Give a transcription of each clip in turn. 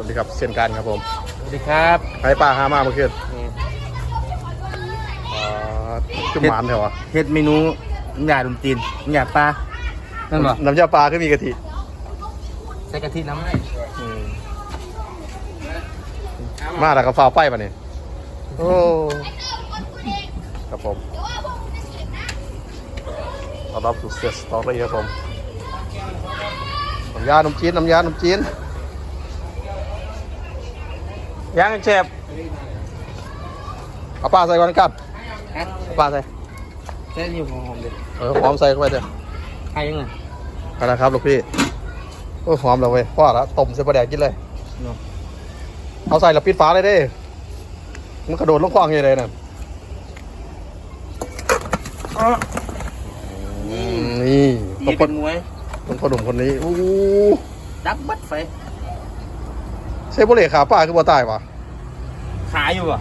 วัสดีครับเช่นกันครับผมสวัสดีครับใครป้าหามาเมื่อคืนอ่าจุ่มหมานเถอะวะเฮ็ดเมนูน้ำยาดมจีนน้ำยาปลานั่นบ่น้ำยาปลาก็มีกะทิใส่กะทิน้ำให้อืมมาแล้วก็ฟ้าวไปปะเนี่ยโอ้ครับผมต้อนรับสู่เสียสตอรี่ครับผมน้ำยาขนมจีนน้ำยาขนมจีน ย่างเชฟเอาปลาใส่ก่อนครับฮะเอาปลาใส่ใส่อยู่ของหอมเด็ดเออหอมใส่เข้าไปเถอะใครยังไงเอาละครับลูกพี่โอ้ยหอมแล้วเว้ยพ่อละต้มใส่ปลาแดกกินเลย เนาะเอาใส่แล้วปิดฝาเลยเด้ มันกระโดดลงคลองยังไงน่ะอืมนี่ต้นี่องคเป็นนมวยต้องพ่อหนุ่มคนนี้อู้ดับบัดไฟ เซโบเล่ขาป้าคือบ่ตายวะขายอยู่อะ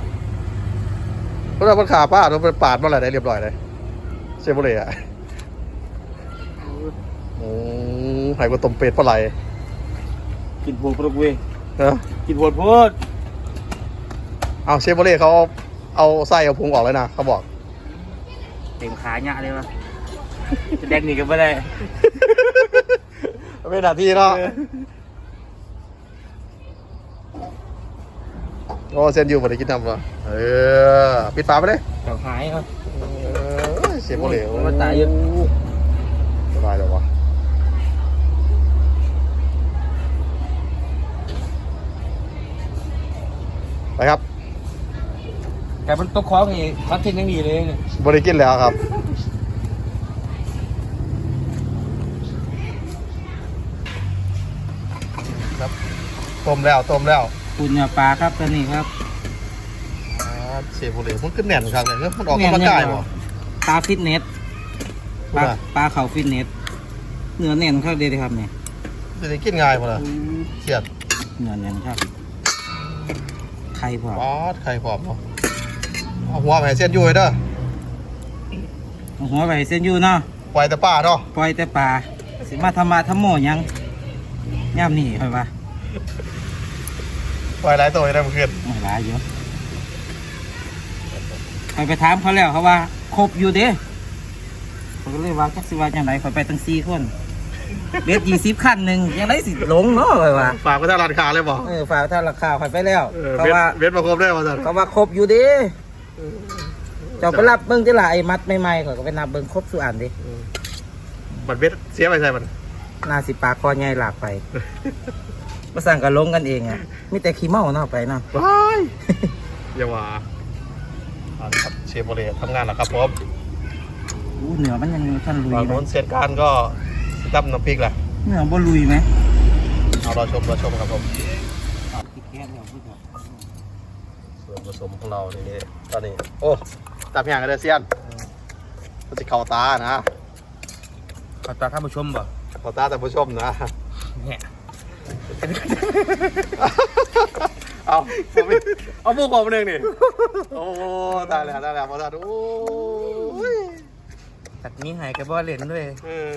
เพราะว่ามันขาป้าเราไปปาดมาอะไรได้เรียบร้อยเลยเซโบเล่อะอืมหายกว่าต้มเป็ดปลาไหลกินโพดพวกเว้ยเนาะกินโพดโพดเอาเชฟโบเล่เขาเอาไส้เอาพุงออกเลยนะเขาบอกเต็มขาเนี่ยเลยวะจะแดกหนีกันไม่ได้ ไม่หนาที่เนาะ โอ้เซนยูบ่ได้กินน้ำวะเออปิดฝาไปเลยของหายครับเออเชฟโบเล่โอ้ยมันตายเยอะสบายเลยวะไปครับแต่มันตกคล้องนี่พัดเทนยังดีเลยเนี่ยบริกินแล้วครับครับต้มแล้วต้มแล้ว ปุ่นเนื้อปลาครับตัวนี้ครับอ่าเชฟโบเล่มันขึ้นแน่นครับเนี่ยมันออกกำลังกายบ่ปลาฟิตเนสปลาว่าปลาเขาฟิตเนสเนื้อแน่นครับเด็ดครับเนี่ยจะได้กินง่ายป่ะล่ะเสียดเนื้อแน่นครับไข่พอป๊อดไข่พร้อมเนาะเอาหัวไปให้เส้นอยุ่ยเด้อเอาหัวไปเส้นอยู่เนาะปล่อยแต่ป้าเนาะปล่อยแต่ปลาสิมาทำมาทำโมหยังย่ามนี่ค่อยว่า ปล่อยหลายตัวได้เมื่อคืนไม่ร้ายอยู่คอยไปถามเขาแล้วเขาว่า ครบอยู่เด้เขาก็เลยว่าจักสิว่าจังไรคอยไปตั้งสี่คนเบ็ดยี่สิบขั้นหนึ่งยังไรสิหลงเนาะคอยว่าฝากไปทางร้านค้าเลยบ่เออฝากท่านราคาคอยไปแล้วเออเขาเบ็ดว่าเบ็ดมาครบได้ป่ะท่านเขาว่าครบอยู่เด้เจ้าไปรับเบิ้งที่ละไอ้มัดใหม่ๆเขาก็ไปนับเบิ้งครบสุอันดิบัตรเบ็ดเสียไปใส่มันนาสิปลาคอใหญ่หลากไป มาสั่งกันลงกันเองอะมีแต่ขี้เมาเนาะไปเนาะว้ายอย่าว่าอ่าครับเชฟโบเล่ทำงานแล้วครับผมอู้เหนือมันยังท่านลุยตอนไหมโน้นเสร็จการก็ตั้มน้ำพริกแหละเหนือบ่ลุยไหมเอารอชมรอชมครับผมคิดแค่เดียวพูดเถอะส่วนผสมของเรานี่นี่ตอนนี้ โอ้ตับอย่างกันเลยเซียนมันจะเข่าตานะ ขอตาท่านผู้ชมบ่เข่าตาแต่ผู้ชมนะ เนี่ย เอาผมไม่เอาพวกผมหนึ่งนี่โอ้ตายแล้วตายแล้วพอตาโอ้ยตัดนี้หายกับบ่เล่นด้วยเออ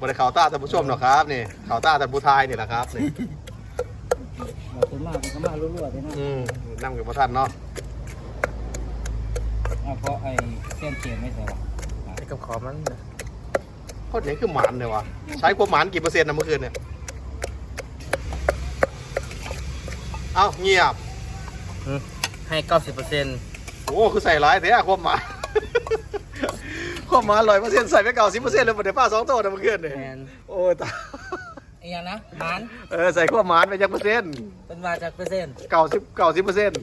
บริข่าวตาแต่ผู้ชมหรอกครับนี่ข่าวตาแต่ผู้ทายนี่แหละครับนี่เราเป็นมากก็มารั่วๆเลยนะอืมนั่งอยู่พระท่านเนาะเอาเพราะไอ้เส้นเกียร์ไม่ใส่หรอไอ้กับขอมัน โคตรใหญ่คือหมานเลยวะใช้ความหมานกี่เปอร์เซ็นต์นะเมื่อคืนเนี่ย เอ้าเงียบ ให้เก้าสิบเปอร์เซ็นต์โอ้คือใส่ร้ายแท้ความหมาน ความหมานร้อยเปอร์เซ็นต์ใส่ไปเก้าสิบเปอร์เซ็นต์เลยหมดในป้าสองตัวนะเมื่อคืนเนี่ยแมนโอ้ยตายไอ้ยังนะมันเออใส่ความหมานไปยังเปอร์เซ็นต์เป็นว่าจากเปอร์เซ็นต์เก้าสิบเก้าสิบเปอร์เซ็นต์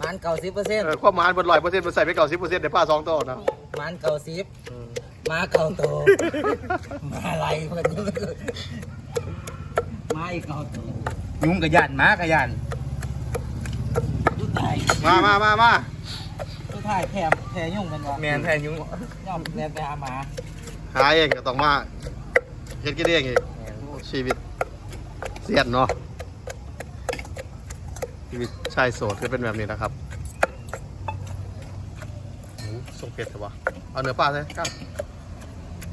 มันเก้าสิบเปอร์เซ็นต์เออความหมานบนร้อยเปอร์เซ็นต์มันใส่ไปเก้าสิบเปอร์เซ็นต์ในป้าสองตัวนะมันเก้าสิบ มาเก้าโตวมาอะไรเพื่อนมาอีกเก้าโตวยุงกระยันมากระยันยุตายมามามามาสุดท้ายแถมแถยุ่งกันวะแมนแถยุ่งย่อมแมนไปหาหมาหาเองก็ต้องมาเฮ็ดกินเองอีกโอ้ชีวิตเสียนเนาะชีวิตชายโสดก็เป็นแบบนี้นะครับโอ้ส่งเป็ดเหรอวะเอาเนื้อปลาใส่ครับ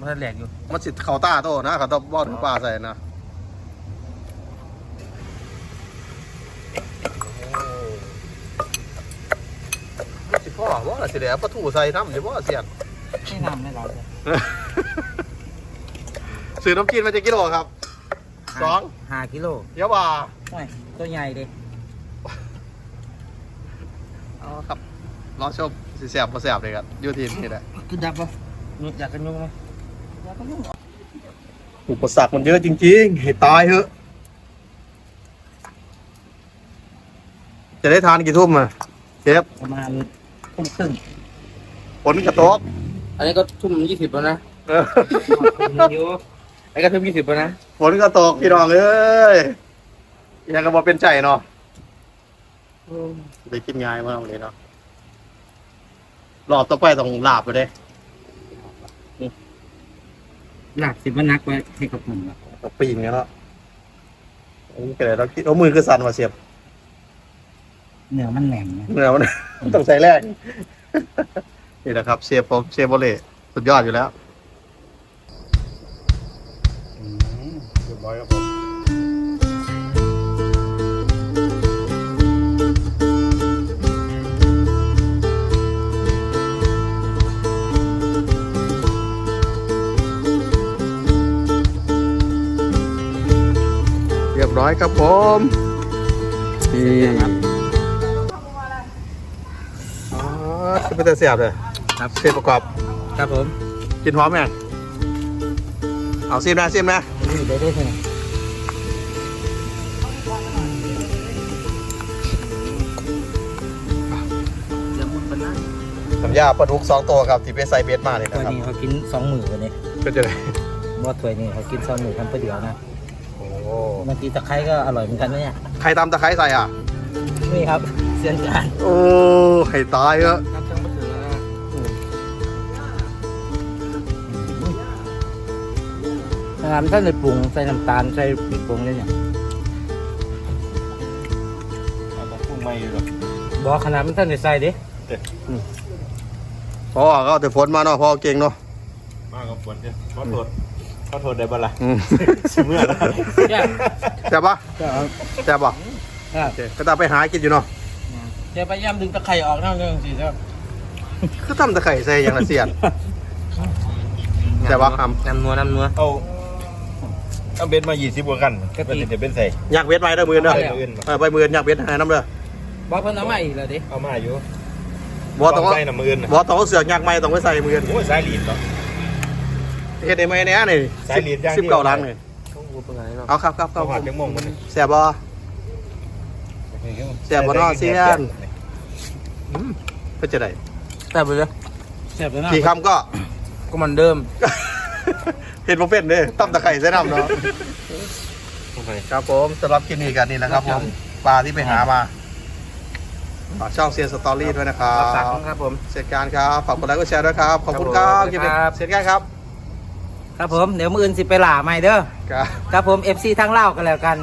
มันแหลกอยู่มันสิเขาตาโตนะเขาต้อาบอดปลาใส่นะสิพ่อว่าสิแหลปลาทูใส่น้ำเดี๋ยวว่าเสียนไม่น้ำไม่ร้อนเลยซื้อน้ำกินมาจะกิโลครับสองห้ากิโลเยอะบ่าตัวใหญ่ดิเอาครับรอชมสิแสบมาแสบเลยครับยูทีนนี่แหละคือดับป่ะอยากกันยุ่งไหม อยากกันยุ่งอุปสรรคมันเยอะจริง ๆ ให้ตายเถอะ จะได้ทานกี่ทุ่มอะเชฟประมาณทุ่มครึ่งฝนกระตกอันนี้ก็ทุ่มยี่สิบแล้วนะเอออยู่อันนี้ก็ทุ่มยี่สิบแล้วนะฝนกระตกพี่น้องเอ้ยยังก็บอเป็นใจเนาะได้กินง่ายมากเลยเนาะรอบต่อไปต้องลาบไปเด้ หลักสิบวันนักไว้ให้กับผมอะต้องปีนกันเนาะอันนี้ก็เลยเราคิดเอามือคือสั่นมาเสียบเนื้อมันแหลมนะเนื้อมันต้องใส่แรกนี่แหละครับ เชฟผมเชฟโบเล่สุดยอดอยู่แล้วเรียบร้อยครับผม รียบร้อยครับผมนี่อ๋อคือเป็นแต่เสียบเลยครับเชฟประกอบ ครับผม กินพร้อมไหมเอาซิมนะซิมนะนี่ได้ได้เลยเดี๋ยวมันเป็นนั่นน้ำยาปลาดุกสองตัวครับที่ไปใส่เบสมาเนี่ยถ้วยนะครับนี้เขากินสองหมื่นวันนี้ก็จะได้ว่าถ้วยนี้เขากินสองหมื่นทำเพื่อเดียวนะ โอ้บางทีตะไคร้ก็อร่อยเหมือนกันนะเนี่ยใครตำตะไคร้ใส่อะ นี่ครับเสียนจานโอ้ให้ตายเออน้ำจังมาถึงแล้วนะน้ำท่านในปรุงใส่น้ำตาลใส่พริกปรุงเลยเนี่ยเอาแต่พุ่งไม่อยู่หรอกบอกขนาดมันท่านในใส่ดิพ่อก็เอาแต่ฝนมาเนาะพ่อเก่งเนาะมากกับฝนเนี่ยขอโทษ ขอโทษได้บ่ล่ะอืมสิเมื่อแล้วใช่แซ่บปะก็เอาแซ่บปะครับโอเคก็ตามไปหากินอยู่เนาะเดี๋ยวพยายามดึงตะไคร่ออกนั่นเรื่องสิครับคือทำตะไคร้ใส่อย่างละเสียนแซ่บปะคน้ำนัวน้ำนัว เอาเอาเบ็ดมายี่สิบกว่ากันกะทิก็จะเป็นใส่ำอยากเวทไหมเด้อมือเด้อเอาอื่นมาเออไปมืออยากเวทให้น้ำเด้อบอกเพิ่นเอามาอีกแล้วดิเอามาอยู่บอต้องใส่น้ำมืออื่นน่ะบอต้องเอาเสือกอยากไหมต้องไปใส่มือโอ้ยสายหลีดเหรอ เฮ็ดได้ไหมเนี่ยนี่สายลีดอย่างเดียว สิบเก้าลังนี่ต้องพูดเป็นไงเนาะเอาครับครับครัเขาบหัดยังมองมันแซ่บปะแซ่บบ่เนาะเซียน อืมก็จะได้แซ่บไปเลยแซ่บเลยนะกี่คำก็ ก็มันเดิมเห็นโปรเป็นเด้ตั้มตะไคร้ใส่น้ำเนาะทำไมครับผมสำหรับคลิปนี้กันนี่แหละครับผมปลาที่ไปหามาฝากช่องเซียนสตอรี่ด้วยนะครัสักบครับผม เสร็จการครับ ฝากกดไลค์กดแชร์ด้วยครับ ขอบคุณคครัรับบคลิปนี้ครับเสร็จการครับ ครับผมเดี๋ยวมื้ออื่นสิไปหล่าใหม่เด้อครับครับผม FC ทั้งเล่าวกันแล้วกัน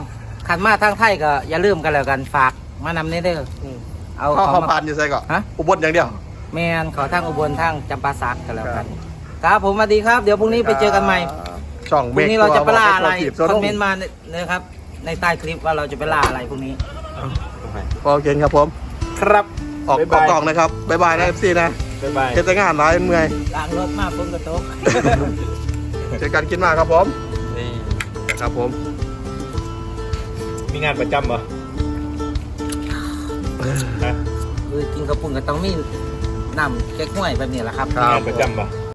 ขันมาทั้งไทยก็อย่าลืมกันแล้วกันฝากมานำเนเด้อเอาเข้าเอาเข้ามาผ่านอยู่ใส่ก่อนฮะอุบลอย่างเดียว แมนขอทั้งอุบลทั้งจำปาสักกันแล้วกัน ครับผมสวัสดีครับเดี๋ยวพรุ่งนี้ไปเจอกันใหม่ช่องพรุ่งนี้เราจะไปล่าอะไรโซคโล่อมเมนต์มานะครับ ในใต้คลิปว่าเราจะไปล่าอะไรพรุ่งนี้โอเคครับผม ครับออกบ๊ายบาย กล่องนะครับบ๊ายบายนะเอฟซีนะบ๊ายบาย เฮ็ดแต่งานร้ายเมื่อยล้างรถมากฝนกระตก เจอกันกินมากครับผมนี่ครับผม มีงานประจำเหรอฮะคือกินกระปุ่นกับต้องมีน้ำแก้ห้วยแบบนี้แหละครับครับงานประจำเหรอ